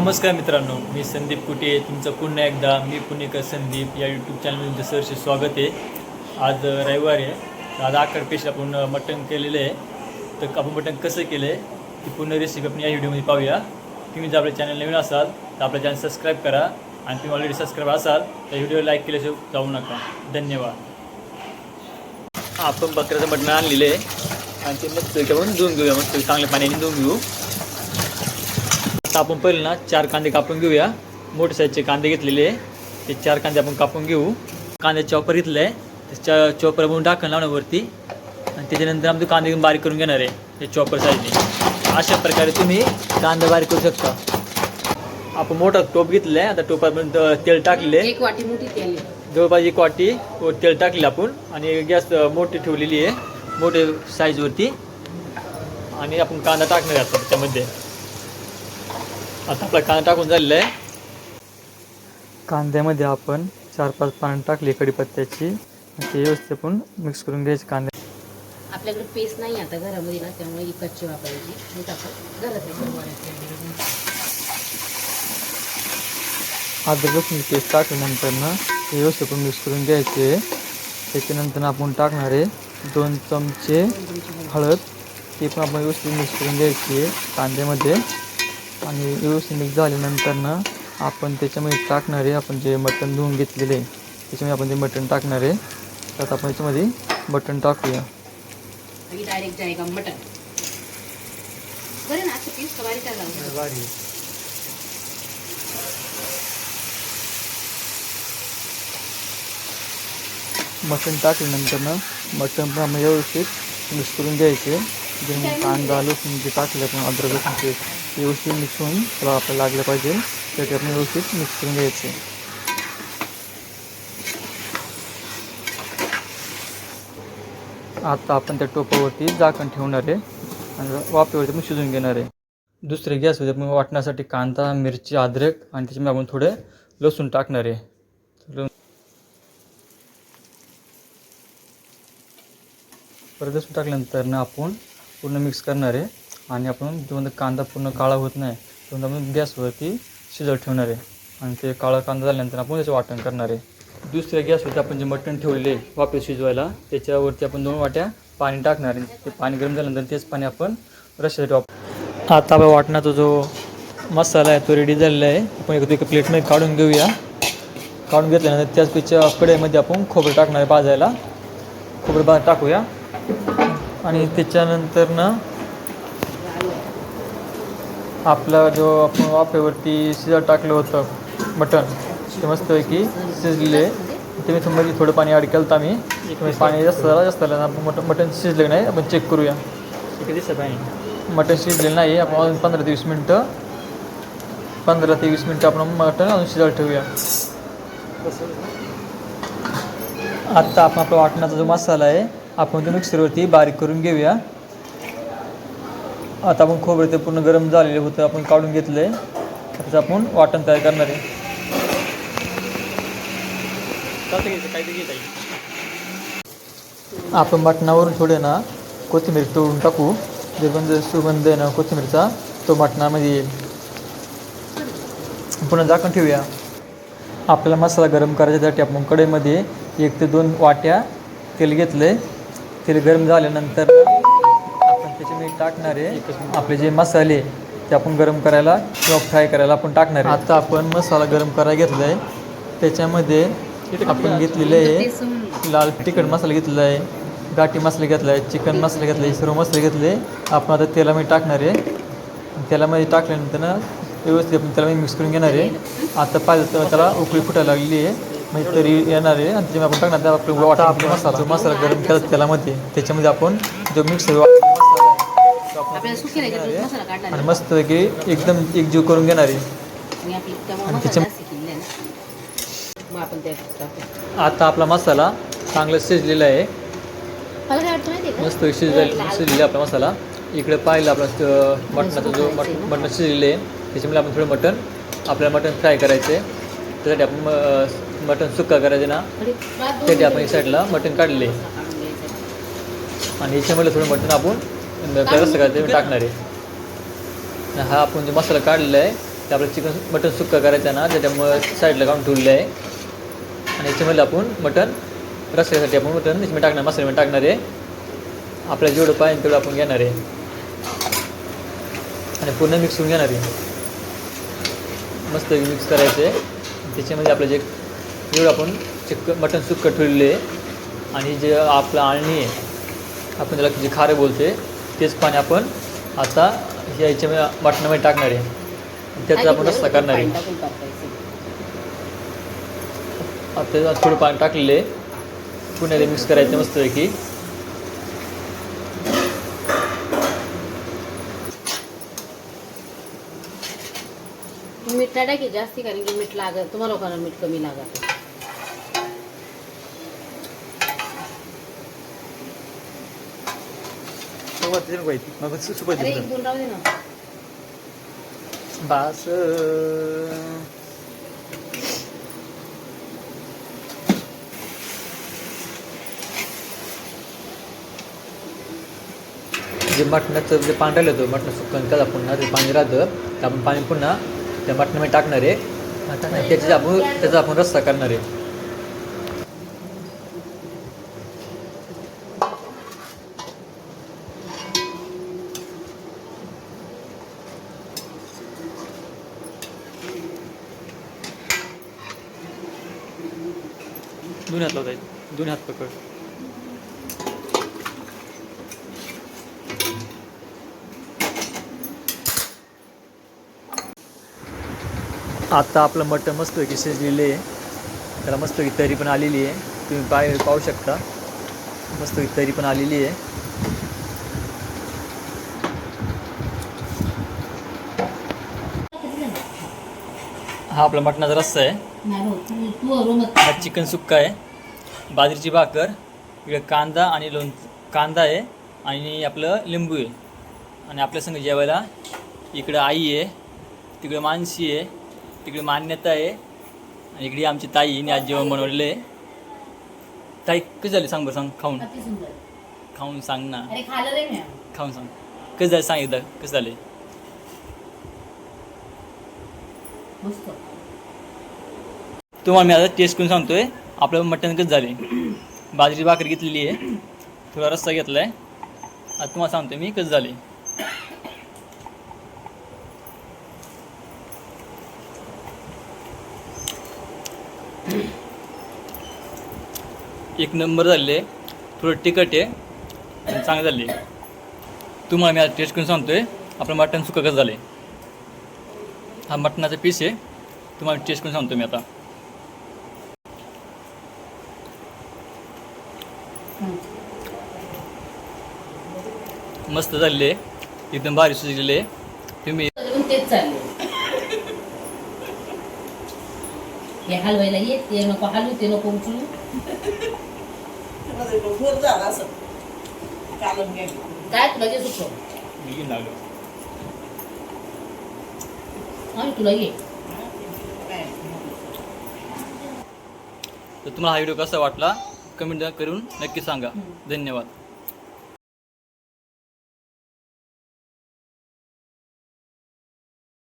नमस्कार मित्रांनो मी संदीप कुटे तुमचं पुन्हा एकदा मी पुणेकर संदीप या यूट्यूब चॅनलमध्ये सरसे स्वागत आहे. आज रविवार आहे. आज आकड पेश आपण अ, मटण केलेलं आहे. तर आपण मटण कसं केलं आहे ती पूर्ण रेसिपी आपण या व्हिडिओमध्ये पाहूया. तुम्ही जर आपल्या चॅनल नवीन असाल तर आपल्या चॅनल सबस्क्राईब करा. आणि तुम्ही ऑलरेडी सबस्क्राईब असाल तर व्हिडिओ लाईक केल्याशिवाय जाऊ नका. धन्यवाद. आपण बकऱ्याचं मटण आणलेलं आहे. आणि ते मस्त घेऊन धुवून घेऊया. मस्त चांगल्या पाण्याने धुवून घेऊ. आता आपण पहिले ना चार कांदे कापून घेऊया. मोठे साईजचे कांदे घेतलेले आहे. ते चार कांदे आपण कापून घेऊ. कांदे चॉपर घेतलं आहे. त्या चॉपर आपण टाकून लावणार वरती आणि त्याच्यानंतर आमचे कांदे बारीक करून घेणार आहे. ते चॉपर साईजने अशा प्रकारे तुम्ही कांदा बारीक करू शकता. आपण मोठा टोप घेतलेला आहे. आता टोपापर्यंत तेल टाकलेले आहे. एक वाटी मोठी तेल जवळपास एक वाटी व तेल टाकले आपण. आणि गॅस मोठी ठेवलेली आहे. मोठे साईजवरती आणि आपण कांदा टाकणार आहे आता त्याच्यामध्ये. आता आपला कांदा टाकून झालेला आहे. कांद्यामध्ये आपण चार पाच पानं टाकली कढीपत्त्याची आणि ते व्यवस्थित आपण मिक्स करून घ्यायचे कांदे. आपल्याकडे पेस्ट नाही आता घरामध्ये ना त्यामुळे ही कच्ची वापरायची. मी टाकतो घरात अद्रक लसूण पेस्ट टाकल्यानंतर ना ते व्यवस्थित आपण मिक्स करून घ्यायचे. त्याच्यानंतर आपण टाकणार आहे दोन चमचे हळद. ते पण आपण व्यवस्थित मिक्स करून घ्यायची कांद्यामध्ये. आणि व्यवस्थित मिक्स झाल्यानंतर ना आपण त्याच्यामध्ये टाकणार आहे आपण जे मटण धुवून घेतलेले आहे त्याच्यामध्ये आपण ते मटण टाकणार आहे त्यात आपण याच्यामध्ये मटण टाकूया. अभी डायरेक्ट जाएगा मटन बरं ना असं पीस कवारी का जाऊ मटण टाकल्यानंतर ना मटण पण आपण व्यवस्थित मिक्स करून घ्यायचे. जे कांदा लसूण जे टाकलं आपण अद्रक लसूण ते व्यवस्थित मिक्स होऊन त्याला आपल्याला लागलं पाहिजे. त्यासाठी आपण व्यवस्थित मिक्स करून घ्यायचे. आता आपण त्या टोपावरती झाकण ठेवणार आहे आणि वाफेवरती आपण शिजून घेणार आहे. दुसरे गॅसवरती आपण वाटण्यासाठी कांदा मिरची अद्रक आणि त्याच्यामध्ये आपण थोडे लसूण टाकणार आहे. परत लसूण टाकल्यानंतर ना आपण पूर्ण मिक्स करणार आहे. आणि आपण जोपर्यंत कांदा पूर्ण काळा होत नाही तोपर्यंत आपण गॅसवरती शिजत ठेवणार आहे. आणि ते काळा कांदा झाल्यानंतर आपण त्याचं वाटण करणार आहे. दुसऱ्या गॅसवरती आपण जे मटण ठेवले वापस शिजवायला त्याच्यावरती आपण दोन वाट्या पाणी टाकणार आहे. ते पाणी गरम झाल्यानंतर तेच पाणी आपण रश्यासाठी वापर आता आपण वाटणाचा जो मसाला आहे तो रेडी झालेला आहे. आपण एक एका प्लेटमध्ये काढून घेऊया. काढून घेतल्यानंतर त्याच पिच्या कढईमध्ये आपण खोबरं टाकणार आहे भाजायला. खोबरं भाज टाकूया. आणि त्याच्यानंतर ना आपला जो आपण वाफेवरती शिजत टाकलं होतं मटण ते मस्तपैकी शिजले. ते मी मध्ये थोडं पाणी ॲड केलं होतं आम्ही पाणी जास्त झालं जास्त झालं. आपण मटण मटण शिजलं नाही आपण चेक करूया. मटण शिजलेलं नाही आपण अजून पंधरा ते वीस मिनटं. पंधरा ते वीस मिनटं आपण मटण अजून शिजायला ठेवूया. आत्ता आपण आपला वाटणाचा जो मसाला आहे आपण तो मिक्सरवरती बारीक करून घेऊया. आता आपण खोबरं ते पूर्ण गरम झालेलं होतं आपण काढून घेतलं आहे त्याचं आपण वाटण तयार करणार आहे. आपण मटणावरून थोडे ना कोथिंबीर तोडून टाकू. जे पण जो सुगंध आहे ना कोथिंबीरचा तो मटणामध्ये येईल. पुन्हा झाकण ठेवूया. आपल्याला मसाला गरम करायच्यासाठी आपण कढईमध्ये एक ते दोन वाट्या तेल घेतले तेल गरम झाल्यानंतर टाकणार आहे. आपले जे मसाले ते आपण गरम करायला किंवा फ्राय करायला आपण टाकणार आहे. आता आपण मसाला गरम करायला घेतला आहे. त्याच्यामध्ये आपण घेतलेले आहे. लाल तिखट मसाला घेतलेला आहे. गाठी मसाला घेतला आहे. चिकन मसाला घेतला आहे. सर्व मसाले घेतले आपण आता तेलामध्ये टाकणार आहे. तेलामध्ये टाकल्यानंतर ना व्यवस्थित आपण त्याला मिक्स करून घेणार आहे. आता पाहिजे तर त्याला उकळी फुटायला लागली आहे. म्हणजे तरी येणार आहे. आणि त्याच्यामध्ये आपण टाकणार त्या आपलं वाटा आपला मसाला. जो मसाला गरम केला तेलामध्ये त्याच्यामध्ये आपण जो मिक्स मसाला आहे तो आपण आपल्याला सुकी घेणार राहायचं आहे. मसाला काढला आणि ना. मस्तपैकी एकदम एकजीव करून घेणार. आहे आणि आपली त्यामुळे आणि मसाला त्याच्या- जास्त केलेला आहे ना. मग आपण त्यात टाकू. आता आपला मसाला चांगला शिजलेला आहे. मला काय वाटतं माहिती आहे मस्त शिजलेला शिजलेला आपला मसाला. इकडे पाहिलं आपला मटणाचा जो मट मटण शिजले त्याच्यामुळे आपण थोडं मटण आपल्याला मटण फ्राय करायचं आहे त्यासाठी आपण मटण सुक्का करायचं ना. त्यासाठी आपण एक साईडला मटण काढले आणि याच्यामध्ये थोडं मटण आपण कसं ते टाकणार आहे. हा आपण जो मसाला काढलेला आहे ते आपलं चिकन मटन सुक्का करायचं आहे ना त्याच्यामुळं साईडला काढून ठेवलेलं आहे. आणि याच्यामध्ये आपण मटन रस्त्यासाठी आपण मटन याच्यामध्ये टाकणार मसाल्यामध्ये टाकणार आहे. आपल्याला जेवढं पाहिजे तेवढं आपण घेणार आहे. आणि पूर्ण मिक्स होऊन घेणार आहे. मस्त मिक्स करायचं आहे. त्याच्यामध्ये आपलं जे जेवढं आपण चिक मटन सुक्कं ठेवलेलं आहे आणि जे आपलं आळणी आहे आपण त्याला जे खारं बोलते तेच पाणी आपण आता ह्या याच्यामध्ये मटणामध्ये टाकणार आहे. त्याचा आपण रस्ता करणार आहे. आता थोडं पाणी टाकलेलं ते मिक्स करायचं मस्त आहे की मीठ टाका की जास्ती कारण की मीठ लागत तुम्हाला लोकांना मीठ कमी लागत? ना बास जे मटणाचं जे पाणी राहिलं होतं मटण सुकन त्याला पुन्हा ते पाणी राहतं ते आपण पाणी पुन्हा त्या मटणामध्ये टाकणार आहे. त्याची आपण त्याचा आपण रस्ता करणार आहे. दोन्ही हात लावता येईल दोन्ही हात पकड. आता आपलं मटण मस्तपैकी शिजलेलं आहे. त्याला मस्तपैकी तरी पण आलेली आहे. तुम्ही पाय पाहू शकता. मस्तपैकी तरी पण आलेली आहे. हा आपला मटणाचा रस्सा आहे. अरोमत हा चिकन सुक्का आहे. बाजरीची भाकर इकडे कांदा आणि लोण कांदा आहे आणि आपलं लिंबू आहे. आणि आपल्या संग जेवायला इकडं आई आहे तिकडे मानसी आहे तिकडे मान्यता आहे आणि इकडे आमची ताई हिने आज जेवण बनवलेलं आहे. ताई कशी झाली सांग बरं सांग खाऊन. खाऊन सांग ना. खाऊन सांग. कसं झालं सांग एकदा कसं झाले? तुम्हाला मी आता टेस्ट करून सांगतो आहे आपलं मटण कसं झाले. बाजरी भाकरी घेतलेली आहे. थोडा रस्सा घेतला आहे आता तुम्हाला सांगतो मी कसं झाले. एक नंबर झाले. थोडं तिखट आहे. आणि चांगलं झाले. तुम्हाला मी आता टेस्ट करून सांगतोय. आपलं मटण सुकं कसं झालं. हा मटणाचा पीस आहे. तुम्हाला टेस्ट करून सांगतो मी आता. मस्त झालेले एकदम भारी सुजलेले. तुम्ही तेच चालले. हे हलवायला ये ते नको हलवू ते नको उचलू. काय तुला सुचव आणि तुला ये. तर तुम्हाला हा व्हिडिओ कसा वाटला? कमेंट करून नक्की सांगा. धन्यवाद.